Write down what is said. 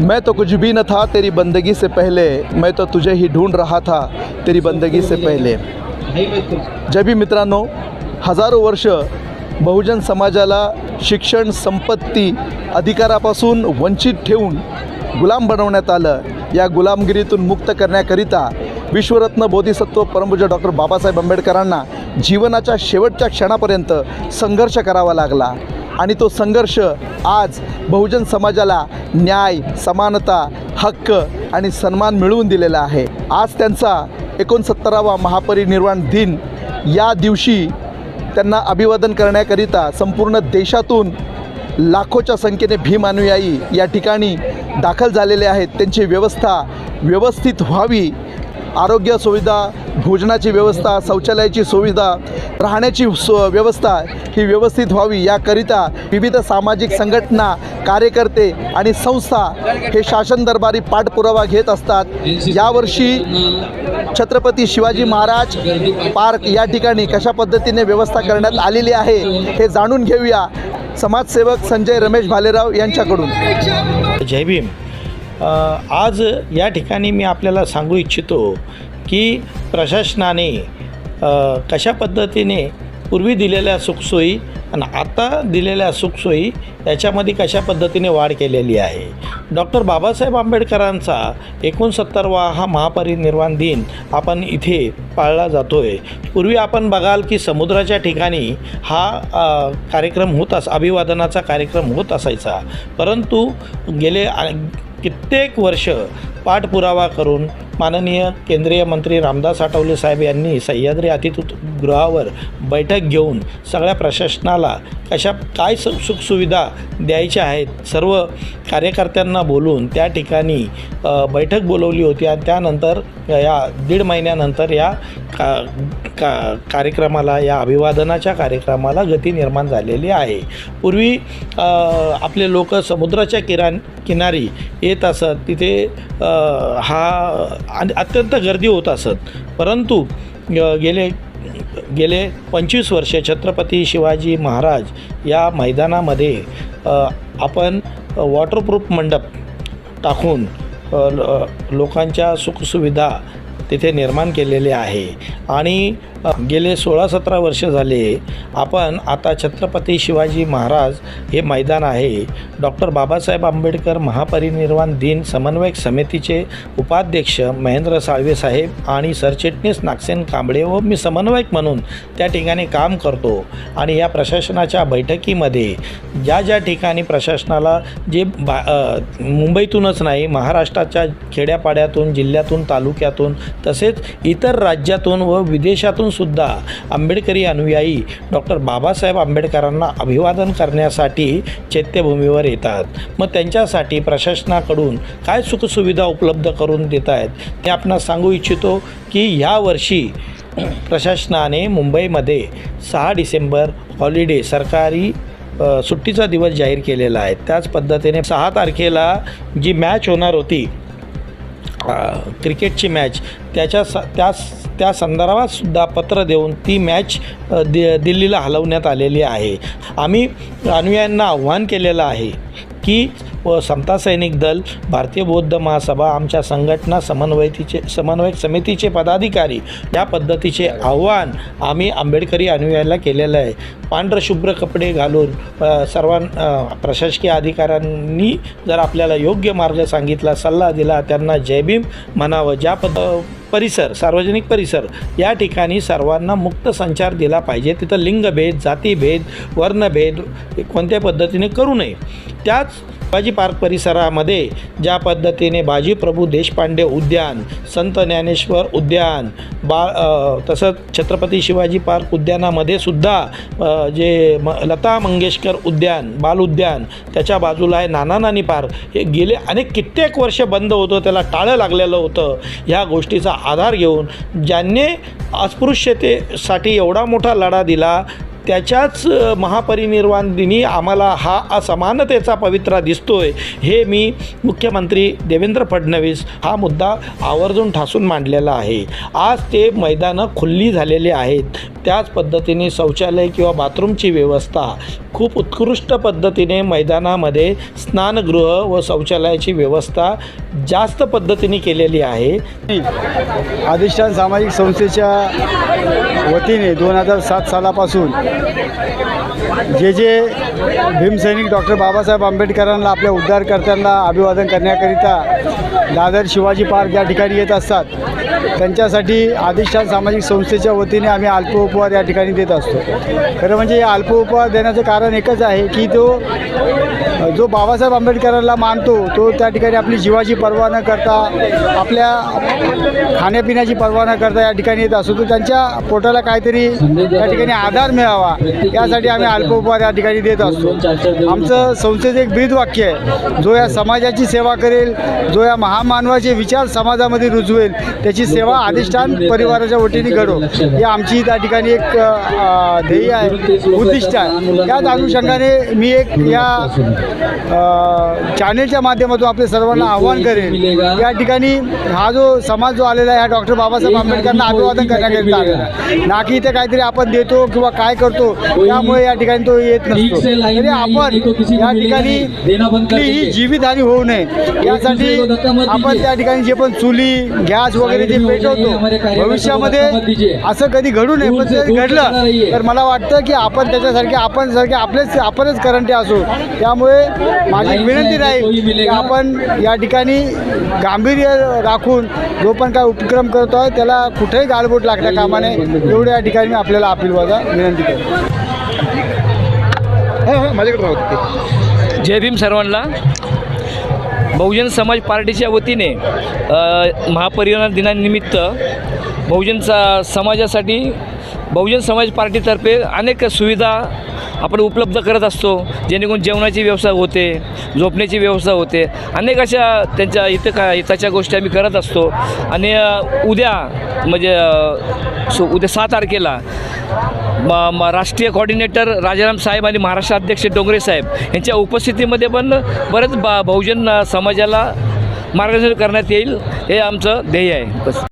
मैं तो कुछ भी न था तेरी बंदगी से पहले। मैं तो तुझे ही ढूंढ रहा था तेरी बंदगी से पहले। जय भी मित्रांनो हजारो वर्ष बहुजन समाजाला शिक्षण संपत्ती अधिकारापासून वंचित ठेवून गुलाम बनवण्यात आलं. या गुलामगिरीतून मुक्त करण्याकरिता विश्वरत्न बोधिसत्व परमपूज्य डॉक्टर बाबासाहेब आंबेडकरांना जीवनाच्या शेवटच्या क्षणापर्यंत संघर्ष करावा लागला. आणि तो संघर्ष आज बहुजन समाजाला न्याय समानता हक्क आणि सन्मान मिळवून दिलेला आहे. आज त्यांचा एकोणसत्तरावा महापरिनिर्वाण दिन या दिवशी त्यांना अभिवादन करण्याकरिता संपूर्ण देशातून लाखोच्या संख्येने भीम अनुयायी या ठिकाणी दाखल झालेले आहेत. त्यांची व्यवस्था व्यवस्थित व्हावी आरोग्य सुविधा भोजनाची व्यवस्था शौचालयाची सुविधा राहण्याची सो व्यवस्था ही व्यवस्थित व्हावी याकरिता विविध सामाजिक संघटना कार्यकर्ते आणि संस्था हे शासन दरबारी पाठपुरावा घेत असतात. यावर्षी छत्रपती शिवाजी महाराज पार्क या ठिकाणी कशा पद्धतीने व्यवस्था करण्यात आलेली आहे हे जाणून घेऊया. समाजसेवक संजय रमेश भालेराव यांच्याकडून. जय भीम. आज या ठिकाणी मी आपल्याला सांगू इच्छितो की प्रशासनाने कशा पद्धतीने पूर्वी दिलेल्या सुखसोयी आणि आता दिलेल्या सुखसोयी याच्यामध्ये कशा पद्धतीने वाढ केलेली आहे? डॉक्टर बाबासाहेब आंबेडकरांचा एकोणसत्तरवा हा महापरिनिर्वाण दिन आपण इथे पाळला जातो आहे पूर्वी आपण बघाल की समुद्राच्या ठिकाणी हा कार्यक्रम होत अस अभिवादनाचा कार्यक्रम होत असायचा. परंतु गेले प्रत्येक कित्येक वर्ष पाठपुरावा करून माननीय केंद्रीय मंत्री रामदास आठवले साहेब यांनी सह्याद्री अतिथीगृहावर बैठक घेऊन सगळ्या प्रशासनाला कशा काय सु सुखसुविधा द्यायच्या आहेत सर्व कार्यकर्त्यांना बोलून त्या ठिकाणी बैठक बोलवली होती आणि त्यानंतर या दीड महिन्यानंतर या का का कार्यक्रमाला या अभिवादनाच्या कार्यक्रमाला गती निर्माण झालेली आहे. पूर्वी आपले लोक समुद्राच्या किरान किनारी येत असत. तिथे हा अन- अत्यंत गर्दी होत असत. परंतु गेले गेले पंचवीस वर्षे छत्रपती शिवाजी महाराज या मैदानामध्ये आपण वॉटरप्रूफ मंडप टाकून लोकांच्या सुखसुविधा तिथे निर्माण केलेले आहे. आणि गेले सोळा सतरा वर्ष झाले आपण आता छत्रपती शिवाजी महाराज हे मैदान आहे. डॉक्टर बाबासाहेब आंबेडकर महापरिनिर्वाण दिन समन्वयक समितीचे उपाध्यक्ष महेंद्र साळवे साहेब आणि सरचिटणीस नागसेन कांबळे व मी समन्वयक म्हणून त्या ठिकाणी काम करतो. आणि या प्रशासनाच्या बैठकीमध्ये ज्या ज्या ठिकाणी प्रशासनाला जे बा मुंबईतूनच नाही महाराष्ट्राच्या खेड्यापाड्यातून जिल्ह्यातून तालुक्यातून तसेच इतर राज्यातून व विदेशातून सुद्धा आंबेडकरी अनुयायी डॉक्टर बाबासाहेब आंबेडकरांना अभिवादन करण्यासाठी चैत्यभूमीवर येतात. मग त्यांच्यासाठी प्रशासनाकडून काय सुखसुविधा उपलब्ध करून देत आहेत ते आपणास सांगू इच्छितो की यावर्षी प्रशासनाने मुंबईमध्ये सहा डिसेंबर हॉलिडे सरकारी सुट्टीचा दिवस जाहीर केलेला आहे. त्याच पद्धतीने सहा तारखेला जी मॅच होणार होती क्रिकेटची मॅच त्याच्या स त्या त्या संदर्भातसुद्धा पत्र देऊन ती मॅच दि दिल्लीला हलवण्यात आलेली आहे. आम्ही अनुयायांना आव्हान केलेलं आहे की व समता सैनिक दल भारतीय बौद्ध महासभा आमच्या संघटना समन्वयतीचे समन्वयक समितीचे पदाधिकारी या पद्धतीचे आव्हान आम्ही आंबेडकरी अनुयायाला केलेलं आहे. पांढरशुभ्र कपडे घालून सर्वां प्रशासकीय अधिकाऱ्यांनी जर आपल्याला योग्य मार्ग सांगितला सल्ला दिला त्यांना जयभीम म्हणावं. ज्या पद परिसर सार्वजनिक परिसर या ठिकाणी सर्वांना मुक्त संचार दिला पाहिजे. तिथं लिंगभेद जातीभेद वर्णभेद कोणत्या पद्धतीने करू नये. त्याच शिवाजी पार्क परिसरामध्ये ज्या पद्धतीने बाजीप्रभू देशपांडे उद्यान संत ज्ञानेश्वर उद्यान बा तसंच छत्रपती शिवाजी पार्क उद्यानामध्ये सुद्धा जे म लता मंगेशकर उद्यान बाल उद्यान त्याच्या बाजूला आहे नाना नानी पार्क. हे गेले अनेक कित्येक वर्ष बंद होतं त्याला टाळं लागलेलं होतं. ह्या गोष्टीचा आधार घेऊन ज्यांनी अस्पृश्यतेसाठी एवढा मोठा लढा दिला त्याच्याच महापरिनिर्वाण दिनी आम्हाला हा असमानतेचा पवित्रा दिसतोय हे मी मुख्यमंत्री देवेंद्र फडणवीस हा मुद्दा आवर्जून ठासून मांडलेला आहे. आज ते मैदानं खुल्ली झालेली आहेत. त्याच पद्धतीने शौचालय किंवा बाथरूमची व्यवस्था खूप उत्कृष्ट पद्धतीने मैदानामध्ये स्नानगृह व शौचालयाची व्यवस्था जास्त पद्धतीने केलेली आहे. अधिष्ठान सामाजिक संस्थेच्या वतीने दोन हजार सात सालापासून जे जे भीमसैनिक डॉक्टर बाबासाहेब आंबेडकरांना आपल्या उद्धारकर्त्यांना अभिवादन करण्याकरिता दादर शिवाजी पार्क या ठिकाणी येत असतात. त्यांच्यासाठी आदिशान सामाजिक संस्थेच्या वतीने आम्ही अल्प उपहार या ठिकाणी देत असतो. खरं म्हणजे या अल्पोपहार देण्याचं कारण एकच आहे की तो जो बाबासाहेब आंबेडकरांना मानतो तो त्या ठिकाणी आपली जीवाची पर्वा न करता आपल्या खाण्यापिण्याची पर्वा न करता या ठिकाणी येत असतो. तो त्यांच्या पोटाला काहीतरी त्या ठिकाणी आधार मिळावा यासाठी आम्ही अल्प उपहार या ठिकाणी देत असतो. आमचं संस्थेचं एक ब्रीद वाक्य आहे जो या समाजाची सेवा करेल जो या महामानवाचे विचार समाजामध्ये रुजवेल त्याची सेवा अधिष्ठान परिवाराच्या वतीने घडो. ही आमची त्या ठिकाणी एक ध्येय आहे उद्दिष्ट आहे. त्याच अनुषंगाने मी एक या चॅनेलच्या माध्यमातून आपल्या सर्वांना आव्हान करेन. या ठिकाणी हा जो समाज जो आलेला आहे हा डॉक्टर बाबासाहेब आंबेडकरांना अभिवादन करण्याकरिता आलेला आहे. ना की इथे काहीतरी आपण देतो किंवा काय करतो त्यामुळे या ठिकाणी तो येत नसतो. तरी आपण या ठिकाणी कुठलीही जीवितहानी होऊ नये. यासाठी आपण त्या ठिकाणी जे पण चुली गॅस वगैरे जे पेटवतो भविष्यामध्ये असं कधी घडू नये पण जर घडलं तर मला वाटतं की आपण त्याच्यासारखे आपण सारखे आपलेच आपणच करंटे असू. त्यामुळे माझी विनंती राहील की आपण या ठिकाणी गांभीर्य राखून जो पण काय उपक्रम करतो आहे त्याला कुठेही गालबोट लागता कामा नये एवढं या ठिकाणी मी आपल्याला अपील वाजा विनंती करतो. हां हां माझ्याकडे जय भीम सर्वांना. बहुजन समाज पार्टीच्या वतीने अ, महापरिनिर्वाण दिनानिमित्त बहुजन सा समाजासाठी बहुजन समाज पार्टीतर्फे अनेक सुविधा आपण उपलब्ध करत असतो जेणेकरून जेवणाची व्यवस्था होते झोपण्याची व्यवस्था होते. अनेक अशा त्यांच्या इथं का हिताच्या गोष्टी आम्ही करत असतो. आणि उद्या म्हणजे सो उद्या सहा तारखेला म राष्ट्रीय कॉर्डिनेटर राजाराम साहेब आणि महाराष्ट्र अध्यक्ष डोंगरे साहेब यांच्या उपस्थितीमध्ये पण बरंच बा बहुजन समाजाला मार्गदर्शन करण्यात येईल हे आमचं ध्येय आहे. बस